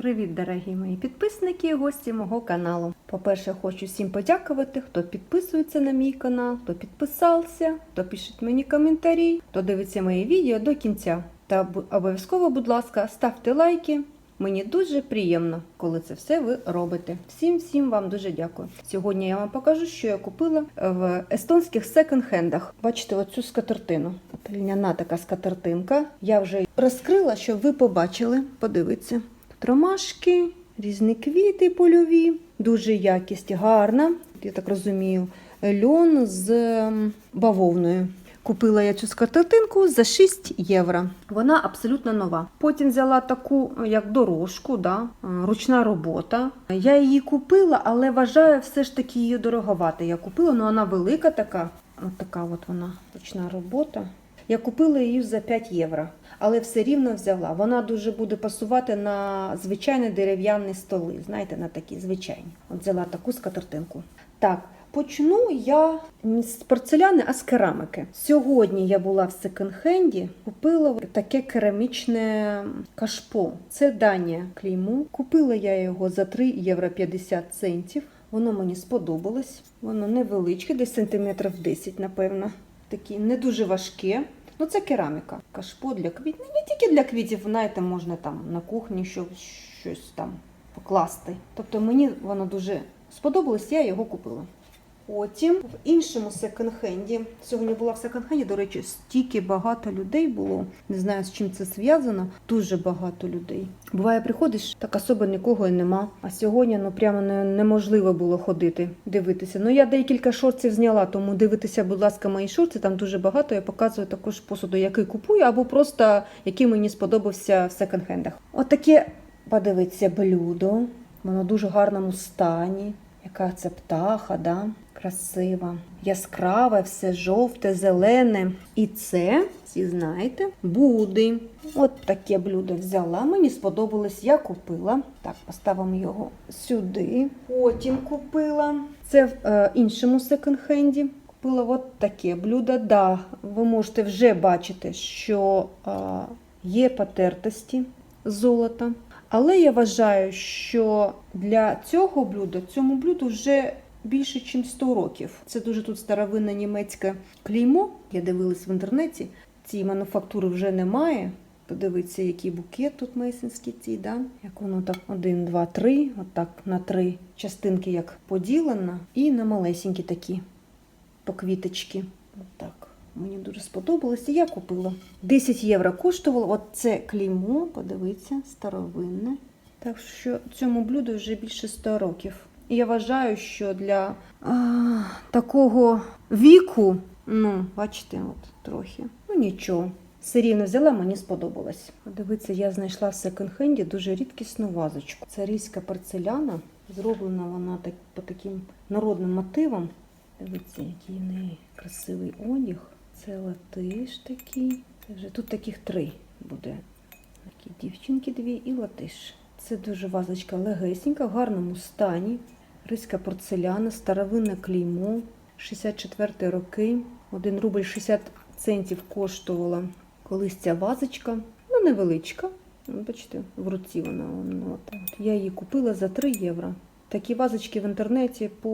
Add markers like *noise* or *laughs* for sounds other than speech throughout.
Привіт, дорогі мої підписники і гості мого каналу. По-перше, хочу всім подякувати, хто підписується на мій канал, хто підписався, хто пише мені коментарі, хто дивиться мої відео до кінця. Та обов'язково, будь ласка, ставте лайки. Мені дуже приємно, коли це все ви робите. Всім всім вам дуже дякую. Сьогодні я вам покажу, що я купила в естонських секонд-хендах. Бачите, оцю скатертину. Льняна така скатертинка. Я вже розкрила, щоб ви побачили. Подивіться. Ромашки, різні квіти польові, дуже якість гарна. Я так розумію, льон з бавовною. Купила я цю скатертинку за 6 євро. Вона абсолютно нова. Потім взяла таку як дорожку, да, ручна робота. Я її купила, але вважаю все ж таки її дороговато. Я купила, ну вона велика така. От така от вона ручна робота. Я купила її за 5 євро, але все рівно взяла. Вона дуже буде пасувати на звичайні дерев'яні столи. Знаєте, на такі звичайні. От взяла таку скатертинку. Так, почну я не з порцеляни, а з керамики. Сьогодні я була в секонд-хенді, купила таке керамічне кашпо. Це Данія клейму. Купила я його за 3 євро 50 центів. Воно мені сподобалось. Воно невеличке, десь сантиметрів 10, напевно. Такі не дуже важке. Ну, це кераміка. Кашпо для квітів. Не тільки для квітів, знаєте, можна там на кухні щось там покласти. Тобто мені воно дуже сподобалось, я його купила. Потім в іншому секонд-хенді, сьогодні була в секонд-хенді, до речі, стільки багато людей було. Не знаю, з чим це зв'язано. Дуже багато людей. Буває, приходиш, так особо нікого і нема. А сьогодні ну прямо не, неможливо було ходити, дивитися. Ну я декілька шорців зняла, тому дивитися, будь ласка, мої шорти. Там дуже багато. Я показую також посуду, який купую, або просто який мені сподобався в секонд-хендах. Отаке, подивіться, блюдо. Воно дуже гарному стані. Яка це птаха, да? Красива, яскраве, все жовте, зелене. І це, всі знаєте, буди. От таке блюдо взяла. Мені сподобалось, я купила. Так, поставимо його сюди. Потім купила. Це в е, іншому секонд-хенді. Купила от таке блюдо. Да, ви можете вже бачити, що е, є потертості золота. Але я вважаю, що для цього блюда, цьому блюду вже більше, ніж 100 років. Це дуже тут старовинне німецьке клеймо. Я дивилась в інтернеті. Цієї мануфактури вже немає. Подивіться, який букет тут мейсинський цей, да? як воно так один, два, три, отак на три частинки як поділено, і на малесенькі такі по квіточки. Отак. Мені дуже сподобалось, я купила. 10 євро коштувало. От це клеймо, подивіться, старовинне. Так що цьому блюду вже більше 100 років. І я вважаю, що для а, такого віку, ну, бачите, от трохи, ну нічого. Все взяла, мені сподобалось. Дивіться, я знайшла в секонд-хенді дуже рідкісну вазочку. Це різька порцеляна. Зроблена вона так, по таким народним мотивам. Дивіться, який в неї красивий одяг. Це латиш такий. Це вже тут таких три буде. Такі дівчинки дві і латиш. Це дуже вазочка легесенька, в гарному стані. Ризька порцеляна, старовинне клеймо, 64 роки. 1 рубль 60 центів коштувала колись ця вазочка. Ну, невеличка. Бачите, в руці вона от. Я її купила за 3 євро. Такі вазочки в інтернеті по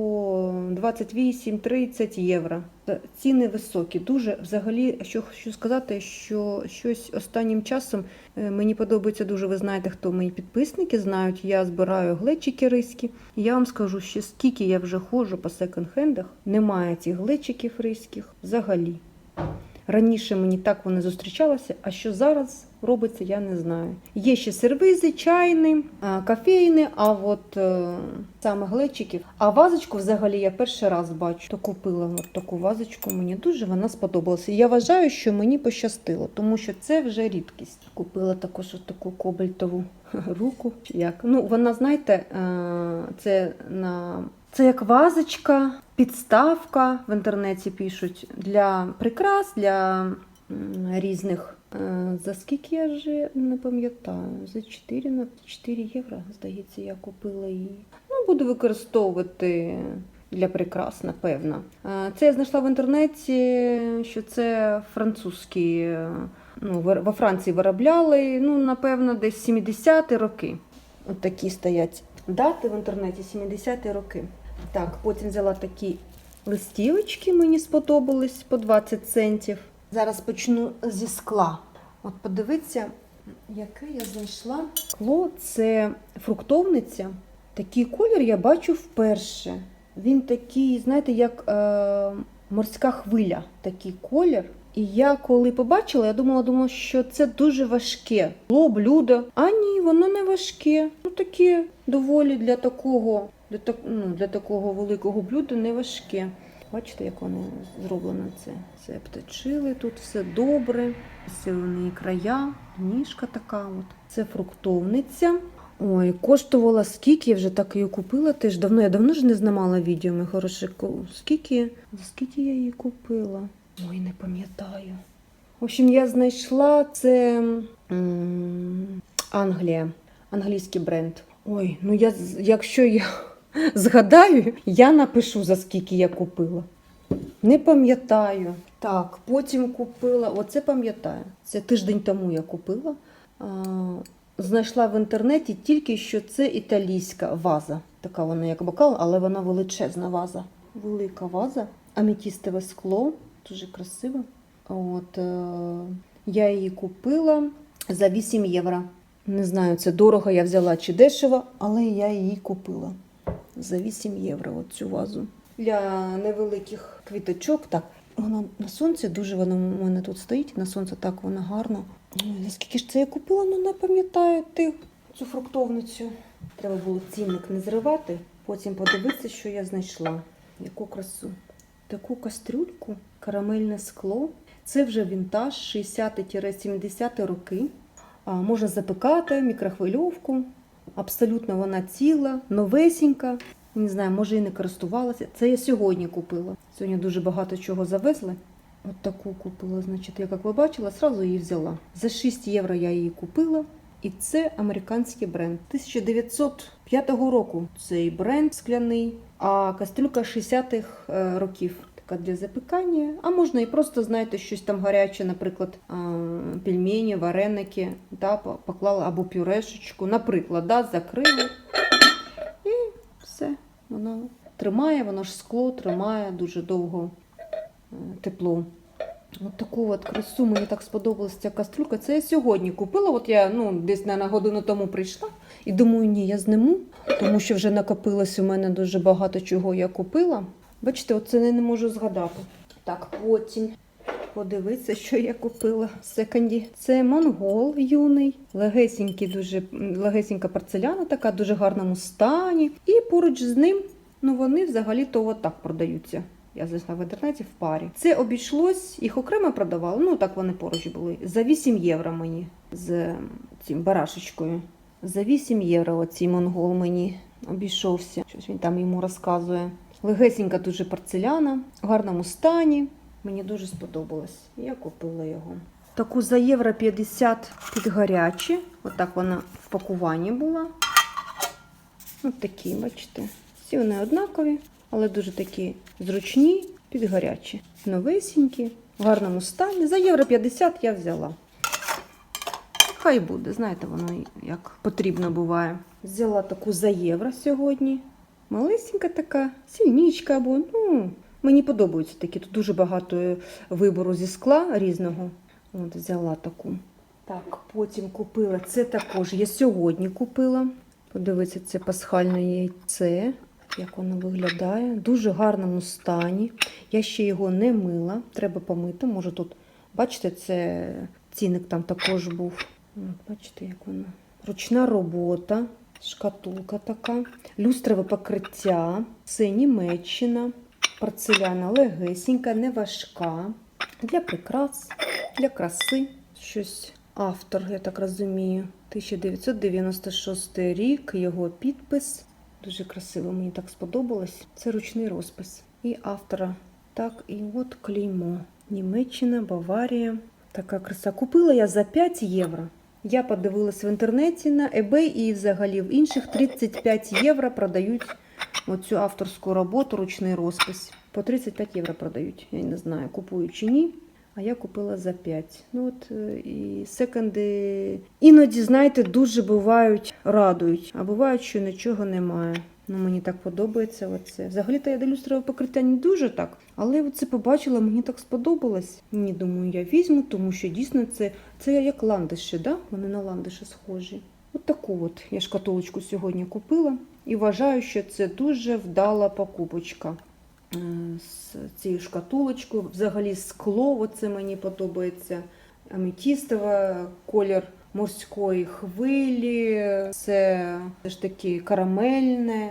28-30 євро. Ціни високі. Дуже взагалі, що хочу сказати, що щось останнім часом е, мені подобається дуже. Ви знаєте, хто мої підписники знають. Я збираю глечики риські. Я вам скажу, що скільки я вже ходжу по секонд-хендах, немає цих глечиків риських взагалі. Раніше мені так вони зустрічалися, а що зараз робиться, я не знаю. Є ще сервизи, чайні, а, кофейні, а от е, саме глечиків. А вазочку взагалі я перший раз бачу. То купила от таку вазочку, мені дуже вона сподобалася. Я вважаю, що мені пощастило, тому що це вже рідкість. Купила також таку кобальтову *laughs* руку. Як? Ну, вона, знаєте, е, це на це як вазочка, підставка в інтернеті пишуть для прикрас, для різних. Е, За скільки я вже не пам'ятаю? За 4 на 4 євро, здається, я купила її. Ну, буду використовувати для прикрас, напевно. Е, Це я знайшла в інтернеті, що це французькі. е, Ну, во Франції виробляли, ну, напевно, десь 70-ті роки. От такі стоять дати в інтернеті 70-ті роки. Так, потім взяла такі листівочки, мені сподобались по 20 центів. Зараз почну зі скла. От подивіться, яке я знайшла. Скло це фруктовниця. Такий колір я бачу вперше. Він такий, знаєте, як е, морська хвиля, такий колір. І я коли побачила, я думала, думала, що це дуже важке. Скло, блюдо. А ні, воно не важке. Таке доволі для такого, для, так, ну, для такого великого блюда не важке. Бачите, як воно зроблено це. Це обточили, тут все добре, все края, ніжка така. от. Це фруктовниця. Ой, коштувала скільки, я вже так її купила теж давно. Я давно ж не знімала відео, ми хороше. Скільки? За скільки я її купила? Ой, не пам'ятаю. В общем, я знайшла це м, Англія, англійський бренд. Ой, ну я якщо я *laughs* згадаю, я напишу за скільки я купила. Не пам'ятаю. Так, потім купила, оце пам'ятаю. Це тиждень тому я купила. А, знайшла в інтернеті тільки що це італійська ваза. Така вона як бокал, але вона величезна ваза. Велика ваза, аметістове скло, дуже красиво. От, е, я її купила за 8 євро. Не знаю, це дорого я взяла чи дешево, але я її купила за 8 євро. От цю вазу. Для невеликих квіточок. Так, вона на сонці дуже вона у мене тут стоїть. На сонці так вона гарна. Ой, скільки ж це я купила, ну не пам'ятаю ти цю фруктовницю. Треба було цінник не зривати, потім подивитися, що я знайшла. Яку красу. Таку кастрюльку, карамельне скло. Це вже вінтаж 60-70 роки. Можна запекати, мікрохвильовку. Абсолютно вона ціла, новесенька. Не знаю, може і не користувалася. Це я сьогодні купила. Сьогодні дуже багато чого завезли. От таку купила, значить, я, як ви бачила, одразу її взяла. За 6 євро я її купила. І це американський бренд. 1905 року цей бренд скляний, а кастрюлька 60-х е, років. Така для запікання. А можна і просто, знаєте, щось там гаряче, наприклад, пельмені, вареники, да, по- поклала або пюрешечку, наприклад, да, закрили. І все. Воно тримає, воно ж скло тримає дуже довго е, тепло. От таку от красу мені так сподобалася ця кастрюлька. Це я сьогодні купила. От я ну, десь на годину тому прийшла і думаю, ні, я зниму, тому що вже накопилось у мене дуже багато чого я купила. Бачите, оце не можу згадати. Так, потім подивитися, що я купила в секонді. Це монгол юний, легесенький, дуже легесенька порцеляна, така дуже гарному стані. І поруч з ним, ну вони взагалі-то отак продаються. Я знайшла в інтернеті в парі. Це обійшлось, їх окремо продавали. Ну так вони поруч були. За 8 євро мені з цим барашечкою. За 8 євро оцей монгол мені обійшовся. Щось він там йому розказує. Легесенька дуже порцеляна, в гарному стані. Мені дуже сподобалось. Я купила його. Таку за євро 50 під гарячі. Отак вона в пакуванні була. Ось такі, бачите. Всі вони однакові, але дуже такі зручні, під гарячі. Новесенькі, в гарному стані. За євро 50 я взяла. Хай буде, знаєте, воно як потрібно буває. Взяла таку за євро сьогодні. Малесенька така, сільничка або, ну, мені подобаються такі. Тут дуже багато е, вибору зі скла різного. От взяла таку. Так, потім купила. Це також я сьогодні купила. Подивіться, це пасхальне яйце. Як воно виглядає. В дуже гарному стані. Я ще його не мила. Треба помити. Може тут, бачите, це цінник там також був. Бачите, як воно. Ручна робота, шкатулка така, люстрове покриття, це Німеччина, порцеляна легесенька, не важка. Для прикрас, для краси. Щось автор, я так розумію. 1996 рік, його підпис. Дуже красиво, мені так сподобалось. Це ручний розпис. І автора. Так, і от клеймо. Німеччина, Баварія. Така краса. Купила я за 5 євро. Я подивилась в інтернеті на eBay і взагалі в інших 35 євро продають оцю авторську роботу, ручний розпис. По 35 євро продають. Я не знаю, купую чи ні. а я купила за 5. Ну от е, і секонди іноді, знаєте, дуже бувають радують, а бувають, що нічого немає. Ну, мені так подобається оце. Взагалі-то я до люстрового покриття не дуже так, але оце побачила, мені так сподобалось. Ні, думаю, я візьму, тому що дійсно це, це як ландиші, да? Вони на ландиші схожі. От таку от я шкатулочку сьогодні купила і вважаю, що це дуже вдала покупочка. Е, З цією шкатулочкою, взагалі скло, оце мені подобається. Аметістове, колір морської хвилі, це ж таки карамельне.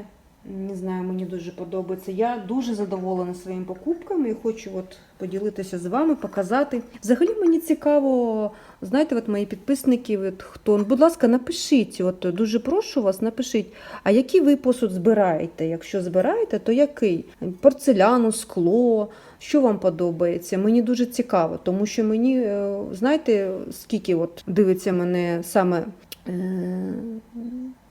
Не знаю, мені дуже подобається. Я дуже задоволена своїми покупками і хочу от поділитися з вами, показати. Взагалі мені цікаво, знаєте, от мої підписники, от хто, будь ласка, напишіть. От дуже прошу вас, напишіть, а який ви посуд збираєте? Якщо збираєте, то який? Порцеляну, скло, що вам подобається? Мені дуже цікаво, тому що мені, е, знаєте, скільки от дивиться мене саме. е,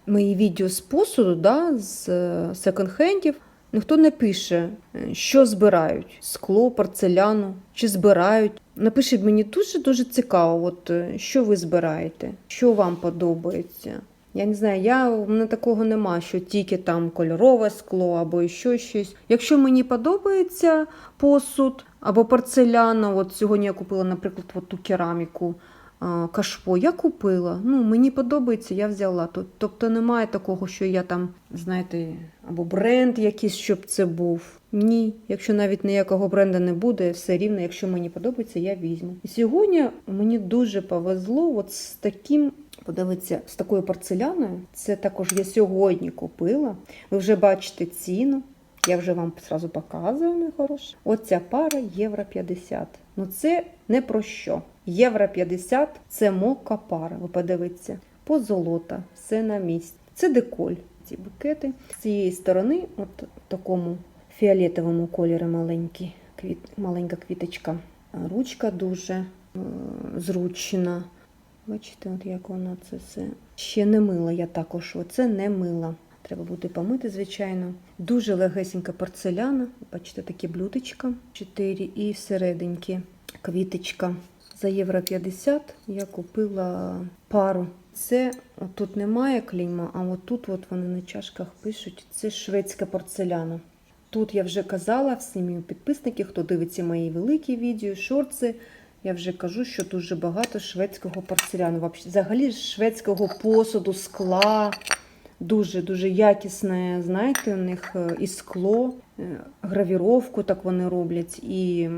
Мої відео з посуду, да, з е, секонд-хендів, ніхто не пише, е, що збирають: скло, порцеляну, чи збирають. Напишіть мені дуже-дуже цікаво, от, е, що ви збираєте, що вам подобається. Я не знаю, я, у мене такого нема, що тільки там кольорове скло або ще щось. Якщо мені подобається посуд або порцеляна, от сьогодні я купила, наприклад, от ту кераміку, кашпо, я купила. Ну, мені подобається, я взяла. Тоб- Тобто немає такого, що я там, знаєте, або бренд якийсь, щоб це був. Ні, якщо навіть ніякого бренду не буде, все рівно, якщо мені подобається, я візьму. І сьогодні мені дуже повезло от з таким. Подивіться, з такою порцеляною. Це також я сьогодні купила. Ви вже бачите ціну. Я вже вам зразу показую, мій хороший. Оця пара євро 50. Ну це не про що. Євро 50 це мока пара. Ви подивіться. Позолота, все на місці. Це деколь. Ці букети. З цієї сторони, от такому фіолетовому кольорі маленький, квіт, маленька квіточка. Ручка дуже е, зручна. Бачите, от як вона це все. Ще не мила я також. Оце не мила. Треба буде помити, звичайно. Дуже легесенька порцеляна. Бачите, такі блюдечка. 4 і всерединки квіточка. За євро 50 я купила пару. Це тут немає клейма, а от тут от вони на чашках пишуть. Це шведська порцеляна. Тут я вже казала всім моїм підписникам, хто дивиться мої великі відео, шорти. Я вже кажу, що дуже багато шведського порцеляну. Взагалі шведського посуду, скла. Дуже дуже якісне, знаєте, у них е, і скло, е, гравіровку так вони роблять, і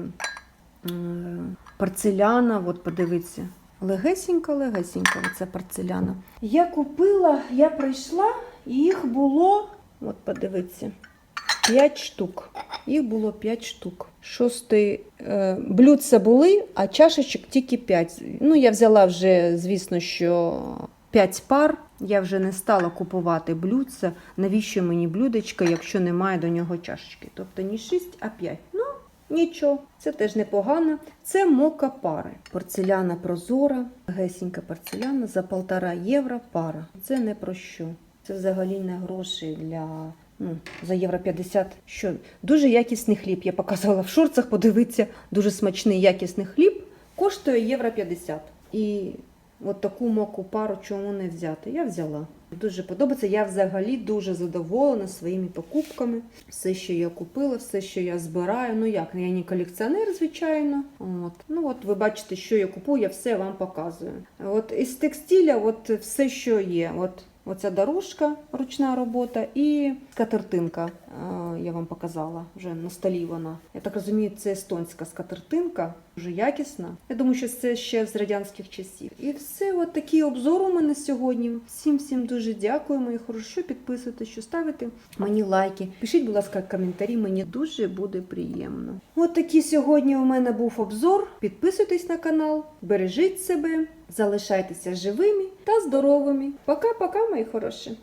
порцеляна, от подивіться. Легесенька оця порцеляна. Я купила, я прийшла, і їх було, от подивіться, 5 штук. Їх було 5 штук. Шостий е, блюдця були, а чашечок тільки 5. Ну, я взяла вже, звісно, що 5 пар. Я вже не стала купувати блюдця. Навіщо мені блюдечко, якщо немає до нього чашечки? Тобто не 6, а 5. Нічого, це теж непогано. Це мока пари. Порцеляна прозора, гесенька порцеляна за полтора євро пара. Це не про що. Це взагалі не гроші для. Ну, за євро 50. Що дуже якісний хліб. Я показувала в шорцах, подивитися, дуже смачний якісний хліб коштує євро 50. І от таку моку пару чому не взяти? Я взяла. Дуже подобається. Я взагалі дуже задоволена своїми покупками. Все, що я купила, все, що я збираю. Ну як, я не колекціонер, звичайно. От. Ну от ви бачите, що я купую, я все вам показую. От із текстиля, от все, що є. От Оця дорожка, ручна робота і скатертинка. Е, Я вам показала вже на столі вона. Я так розумію, це естонська скатертинка, дуже якісна. Я думаю, що це ще з радянських часів. І все, от такий обзор у мене сьогодні. Всім всім дуже дякую, мої хороші. Підписуйтесь, що ставите мені лайки. Пишіть, будь ласка, коментарі, мені дуже буде приємно. От такий сьогодні у мене був обзор. Підписуйтесь на канал, бережіть себе, залишайтеся живими та здоровими. Пока-пока, мої хороші!